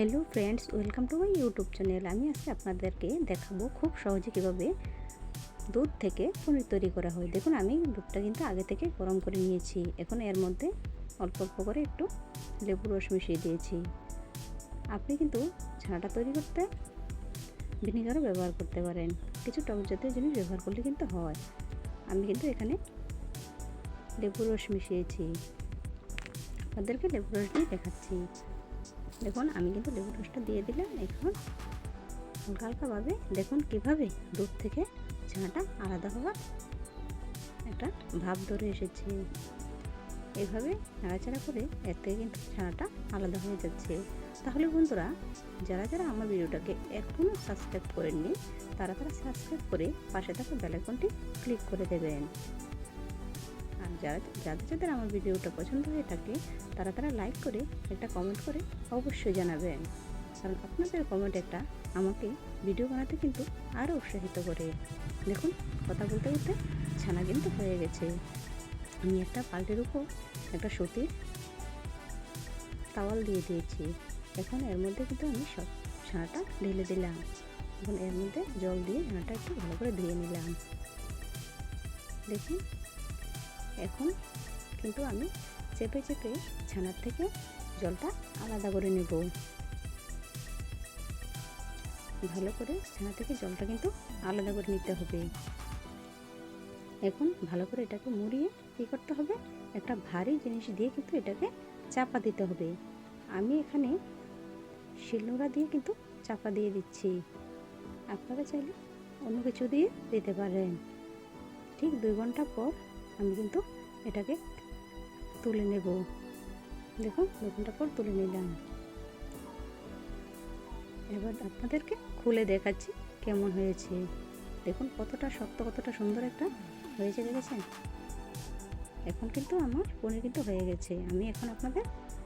Hello friends welcome to my YouTube channel আমি আজকে আপনাদেরকে দেখাবো খুব সহজে কীভাবে দুধ থেকে পনির তৈরি করা হয়। দেখুন, আমি দুধটা কিন্তু আগে থেকে গরম করে নিয়েছি। এখন এর মধ্যে অল্প অল্প করে একটু লেবু রস মিশিয়ে দিয়েছি। আপনি কিন্তু ছানাটা তৈরি করতে, ভিনিগারও ব্যবহার করতে পারেন। কিছু টক জাতীয় জিনিস ব্যবহার করলে কিন্তু হয়। আমি কিন্তু এখানে লেবু রস মিশিয়েছি। আপনাদেরকে লেবু রস দিয়ে দেখাচ্ছি। দেখুন, আমি কিন্তু লেবু রসটা দিয়ে দিলাম। এখন হালকা হালকাভাবে দেখুন কীভাবে দুধ থেকে ছানাটা আলাদা হওয়ার একটা ভাব ধরে এসেছে। এভাবে নাড়াচাড়া করে এর থেকে কিন্তু ছানাটা আলাদা হয়ে যাচ্ছে। তাহলে বন্ধুরা, যারা যারা আমার ভিডিওটাকে এখনও সাবস্ক্রাইব করেননি, তারা তারা সাবস্ক্রাইব করে পাশে থাকা বেলাইকনটি ক্লিক করে দেবেন। আর যারা যাদের যাদের আমার ভিডিওটা পছন্দ হয়ে থাকে, তারা তারা লাইক করে একটা কমেন্ট করে অবশ্যই জানাবেন। কারণ আপনাদের কমেন্ট একটা আমাকে ভিডিও বানাতে কিন্তু আরও উৎসাহিত করে। দেখুন, কথা বলতে বলতে ছানা কিন্তু হয়ে গেছে। আমি একটা পাল্টের উপর একটা সুতির তাওয়াল দিয়ে দিয়েছি। এখন এর মধ্যে কিন্তু আমি সব ছানাটা ঢেলে দিলাম। এখন এর মধ্যে জল দিয়ে ছানাটা একটু ভালো করে ধুয়ে নিলাম। দেখুন এখন কিন্তু আমি চেপে চেপে ছানার থেকে জলটা আলাদা করে নেব। ভালো করে ছানা থেকে জলটা কিন্তু আলাদা করে নিতে হবে। এখন ভালো করে এটাকে মুড়িয়ে কী করতে হবে? একটা ভারী জিনিস দিয়ে কিন্তু এটাকে চাপা দিতে হবে। আমি এখানে শিলনোড়া দিয়ে কিন্তু চাপা দিয়ে দিচ্ছি। আপনারা চাইলে অন্য কিছু দিয়ে দিতে পারেন। ঠিক দুই ঘণ্টা পর আমি কিন্তু এটাকে তুলে নেব। দেখুন দু পর তুলে নিলাম। এবার আপনাদেরকে খুলে দেখাচ্ছি কেমন হয়েছে। দেখুন, কতটা শক্ত, কতটা সুন্দর একটা হয়েছে, দেখেছেন? এখন কিন্তু আমার পনির কিন্তু হয়ে গেছে। আমি এখন আপনাদের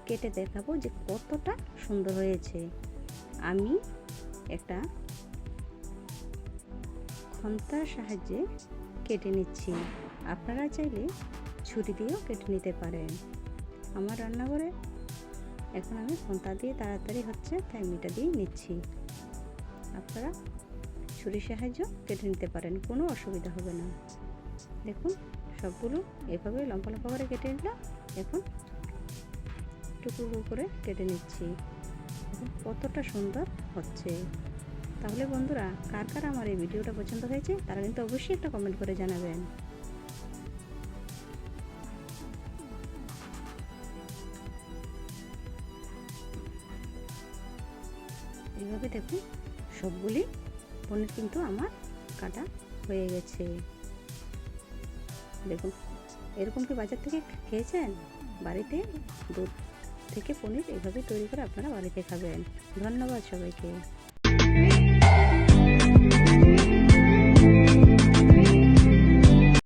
কেটে দেখাবো যে কতটা সুন্দর হয়েছে। আমি একটা খন্তার সাহায্যে কেটে নিচ্ছি। আপনারা চাইলে ছুরি দিয়েও কেটে নিতে পারেন। আমার রান্নাঘরে এখন আমি খন্তা দিয়ে তাড়াতাড়ি হচ্ছে তাই আমি এটা দিয়ে নিচ্ছি। আপনারা ছুরির সাহায্য কেটে নিতে পারেন, কোনো অসুবিধা হবে না। দেখুন, সবগুলো এভাবে লম্বা লম্বা করে কেটে নিলাম এখন টুকরো করে কেটে নিচ্ছি। কতটা সুন্দর হচ্ছে। তাহলে বন্ধুরা, কার কার আমার এই ভিডিওটা পছন্দ হয়েছে, তারা কিন্তু অবশ্যই একটা কমেন্ট করে জানাবেন। এইভাবে দেখুন, সবগুলি পনির কিন্তু আমার কাটা হয়ে গেছে। দেখুন, এরকম কি বাজার থেকে খেয়েছেন? বাড়িতে দুধ থেকে পনির এইভাবে তৈরি করে আপনারা বাড়িতে খাবেন। ধন্যবাদ সবাইকে।